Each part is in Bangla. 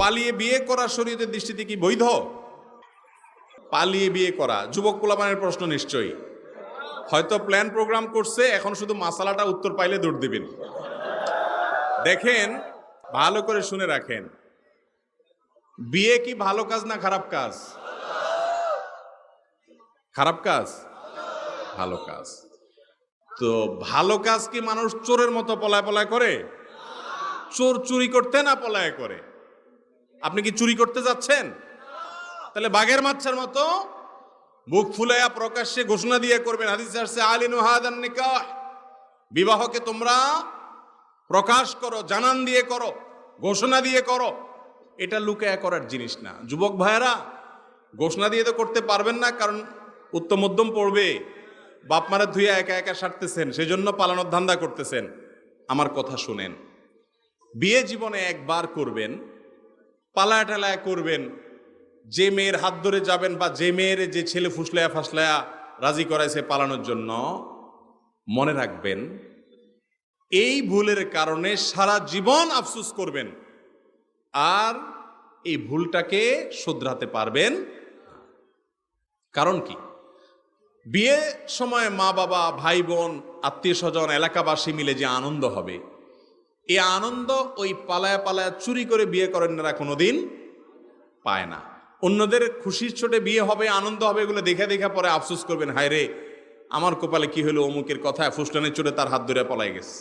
পালিয়ে বিয়ে করা শরীয়তের দৃষ্টিতে কি বৈধ? পালিয়ে বিয়ে করা। যুবক পোলাপানের প্রশ্ন নিশ্চয়ই। হয়তো প্ল্যান প্রোগ্রাম করছে, এখন শুধু মাসালাটা উত্তর পাইলে দৌড় দিবেন। দেখেন, ভালো করে শুনে রাখেন। বিয়ে কি ভালো কাজ না খারাপ কাজ? খারাপ কাজ? ভালো কাজ। তো ভালো কাজ কি মানুষ চোরের মতো পলায় পলায় করে? চোর চুরি করতে না পলায় করে? আপনি কি চুরি করতে যাচ্ছেন? তাহলে বাঘের মাচ্ছার মতো মুখ ফুলাইয়া প্রকাশ্যে ঘোষণা দিয়ে করবেন। হাদিস আসছে, আলিনু নিকাহ। বিবাহকে তোমরা প্রকাশ করো, জানান দিয়ে করো, ঘোষণা দিয়ে করো। এটা লুকায়া করার জিনিস না। যুবক ভাইয়েরা, ঘোষণা দিয়ে তো করতে পারবেন না, কারণ উত্তম মধ্যম পড়বে। বাপ মারা ধুয়ে একা একা সারতেছেন সেই জন্য পালানোর ধান্দা করতেছেন। আমার কথা শুনেন। বিয়ে জীবনে একবার করবেন পালায়া টালায়া করবেন। যে মেয়ের হাত ধরে যাবেন বা যে মেয়ের যে ছেলে ফুসলায়া ফাসলায়া রাজি করাইছে পালানোর জন্য, মনে রাখবেন, এই ভুলের কারণে সারা জীবন আফসুস করবেন। আর এই ভুলটাকে শুধরাতে পারবেন কারণ কি? বিয়ে সময় মা বাবা ভাই বোন আত্মীয় স্বজন এলাকাবাসী মিলে যে আনন্দ হবে এই আনন্দ ওই পালায়া পালায়া চুরি করে বিয়ে করেন না কোনোদিন পায় না। অন্যদের খুশির ছোটে বিয়ে হবে, আনন্দ হবে, এগুলো দেখে দেখে পরে আফসোস করবেন, হায় রে, আমার কপালে কি হলো অমুকের কথায় ফুসটানের চোটে তার হাত ধরে পলাই গেছে।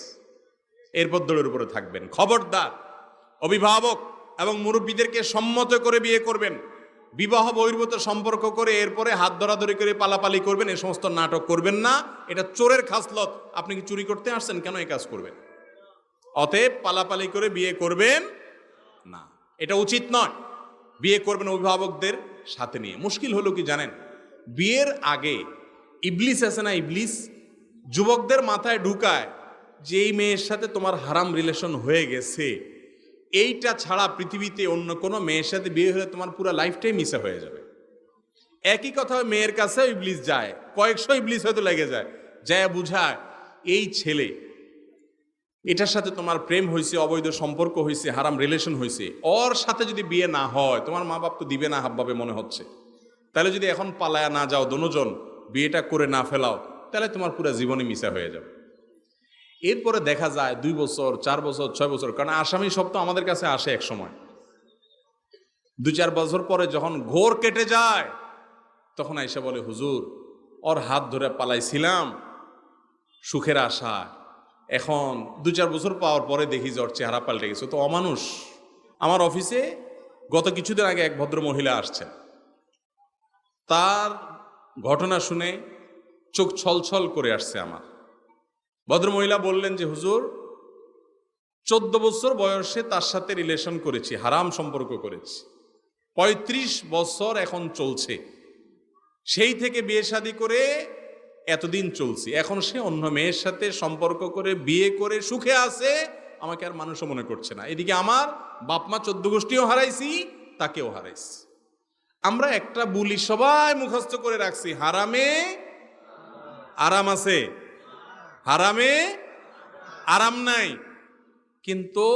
এরপর দৌড়ের উপরে থাকবেন। খবরদার, অভিভাবক এবং মুরব্বীদেরকে সম্মত করে বিয়ে করবেন। বিবাহ বহির্ভূত সম্পর্ক করে এরপরে হাত ধরাধরি করে পালাপালি করবেন এই সমস্ত নাটক করবেন না। এটা চোরের খাসলত। আপনি কি চুরি করতে আসছেন? কেন এই কাজ করবেন? অতএব পালাপালি করে বিয়ে করবেন না। এটা উচিত নয়। বিয়ে করবেন অভিভাবকদের সাথে নিয়ে। মুশকিল হলো কি জানেন? বিয়ের আগে ইবলিস আছে না ইবলিস? যুবকদের মাথায় ঢুকায় যে এই মেয়ের সাথে তোমার হারাম রিলেশন হয়ে গেছে। এইটা ছাড়া পৃথিবীতে অন্য কোনো মেয়ের সাথে বিয়ে হলে তোমার পুরো লাইফটাই মিশে হয়ে যাবে। একই কথা মেয়ের কাছে ইবলিস যায়। কয়েকশো ইবলিস হয়তো লেগে যায়। যায় বুঝায়, এই ছেলে এটার সাথে তোমার প্রেম হয়েছে অবৈধ সম্পর্ক হয়েছে হারাম রিলেশন হয়েছে ওর সাথে যদি বিয়ে না হয়, তোমার মা বাপ তো দিবে না হাবভাবে মনে হচ্ছে। তাহলে যদি এখন পালায়া না যাও দনোজন বিয়েটা করে না ফেলাও, তাহলে তোমার পুরো জীবনে মিশা হয়ে যাবে। এরপরে দেখা যায় দুই বছর, চার বছর, ছয় বছর, কারণ আসামি সব তো আমাদের কাছে আসে এক সময়। দু চার বছর পরে যখন ঘোর কেটে যায়, তখন আইসা বলে, হুজুর, ওর হাত ধরে পালাইছিলাম, সুখের আশা এখন দু চার বছর পাওয়ার পরে দেখি ওর চেহারা পাল্টে গেছে। তো অমানুষ, আমার অফিসে গত কিছুদিন আগে এক ভদ্র মহিলা আসছেন। তার ঘটনা শুনে চোখ ছলছল করে আসছে আমার। ভদ্রমহিলা বললেন যে, হুজুর, চোদ্দ বছর বয়সে তার সাথে রিলেশন করেছি, হারাম সম্পর্ক করেছি। পঁয়ত্রিশ বছর এখন চলছে। সেই থেকে বিয়ে শাদী করে এতদিন চলছি। এখন সে অন্য মেয়ের সাথে সম্পর্ক করে, বিয়ে করে, সুখে আছে, আমাকে আর মানুষও মনে করছে না। এদিকে আমার বাপমা চোদ্দ গোষ্ঠীও হারাইছি, তাকেও হারাইছি। আমরা একটা বুলি সবাই মুখস্থ করে রাখছি। হারামে আরাম আছে, হারামে আরাম নাই। কিন্তু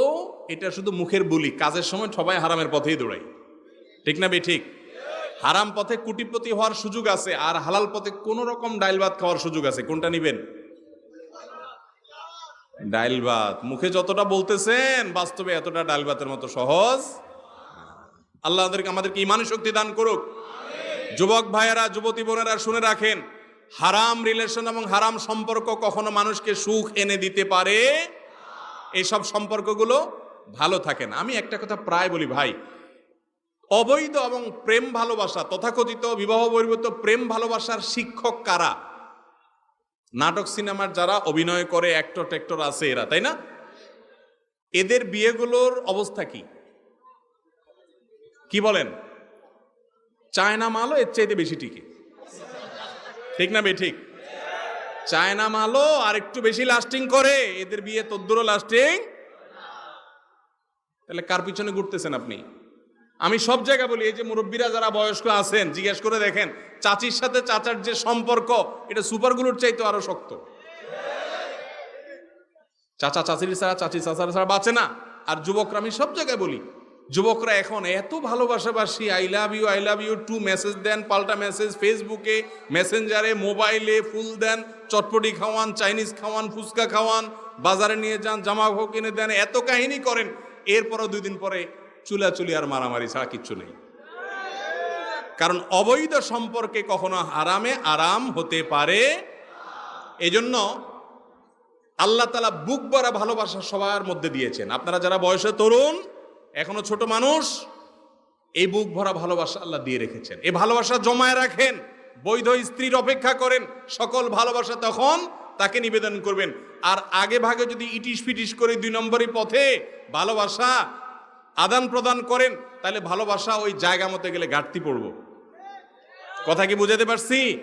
এটা শুধু মুখের বুলি, কাজের সময় সবাই হারামের পথেই দৌড়াই। ঠিক না বে, ঠিক? হারাম পথে কুটিপতি হওয়ার সুযোগ আছে আর হালাল পথে কোন রকম ডাইল ভাত খাওয়ার সুযোগ আছে। কোনটা নিবেন? ডাইল ভাত। মুখে যতটা বলতেছেন, বাস্তবে এতটা ডাইল ভাতের মতো সহজ। আল্লাহ আমাদেরকে আমাদেরকে ইমানি শক্তি দান করুক। যুবক ভাইয়েরা, যুবতী বোনেরা শুনে রাখেন, হারাম রিলেশন এবং হারাম সম্পর্ক কখনো মানুষকে সুখ এনে দিতে পারে। এইসব সম্পর্কগুলো ভালো থাকে না। আমি একটা কথা প্রায় বলি, ভাই অবৈধ এবং প্রেম ভালোবাসা, তথাকথিত বিবাহ বহির্ভূত প্রেম ভালোবাসার শিক্ষক কারা? নাটক সিনেমার যারা অভিনয় করে অ্যাক্টর ট্যাক্টর আছে এরা, তাই না? এদের বিয়েগুলোর অবস্থা কি? কি বলেন? চায়না মালও এর চাইতে বেশি টিকে। ঠিক না বে ঠিক। চায়না মালও আর একটু বেশি লাস্টিং করে, এদের বিয়ে তদ্দুরও লাস্টিং তাহলে কার পিছনে ঘুরতেছেন আপনি? আমি সব জায়গায় বলি, এই যে মুরব্বীরা যারা বয়স্ক আছেন, জিজ্ঞেস করে দেখেন, চাচির সাথে চাচার যে সম্পর্ক, এটা সুপারগুলোর চাইতে আরও শক্ত। চাচা চাচির ছাড়া চাচি চাচার ছাড়া বাঁচে না। আর যুবকরা, আমি সব জায়গায় বলি, যুবকরা এখন এত ভালোবাসাবাসি I love you I love you too message দেন, পাল্টা মেসেজ ফেসবুকে মেসেঞ্জারে মোবাইলে ফুল দেন, চটপটি খাওয়ান চাইনিজ খাওয়ান, ফুচকা খাওয়ান, বাজারে নিয়ে যান, জামা কিনে দেন, এত কাহিনী করেন। এরপরও দুই দিন পরে চুলাচুলি আর মারামারি ছাড়া কিচ্ছু নেই। কারণ অবৈধ সম্পর্কে কখনো আরামে আরাম হতে পারে। এজন্য আল্লাহ তালা বুক ভরা ভালোবাসা সবার মধ্যে দিয়েছেন। আপনারা যারা বয়সে তরুণ, এখনও ছোট মানুষ, এই বুক ভরা ভালোবাসা আল্লাহ দিয়ে রেখেছেন। এই ভালোবাসা জমায় রাখেন, বৈধ স্ত্রীর অপেক্ষা করেন, সকল ভালোবাসা তখন তাকে নিবেদন করবেন। আর আগে ভাগে যদি ইটিস ফিটিস করে দুই নম্বরই পথে ভালোবাসা আদান প্রদান করেন, তাহলে ভালোবাসা ওই জায়গা মতো গেলে ঘাটতি পড়ব। কথা কি বুঝাতে পারছি?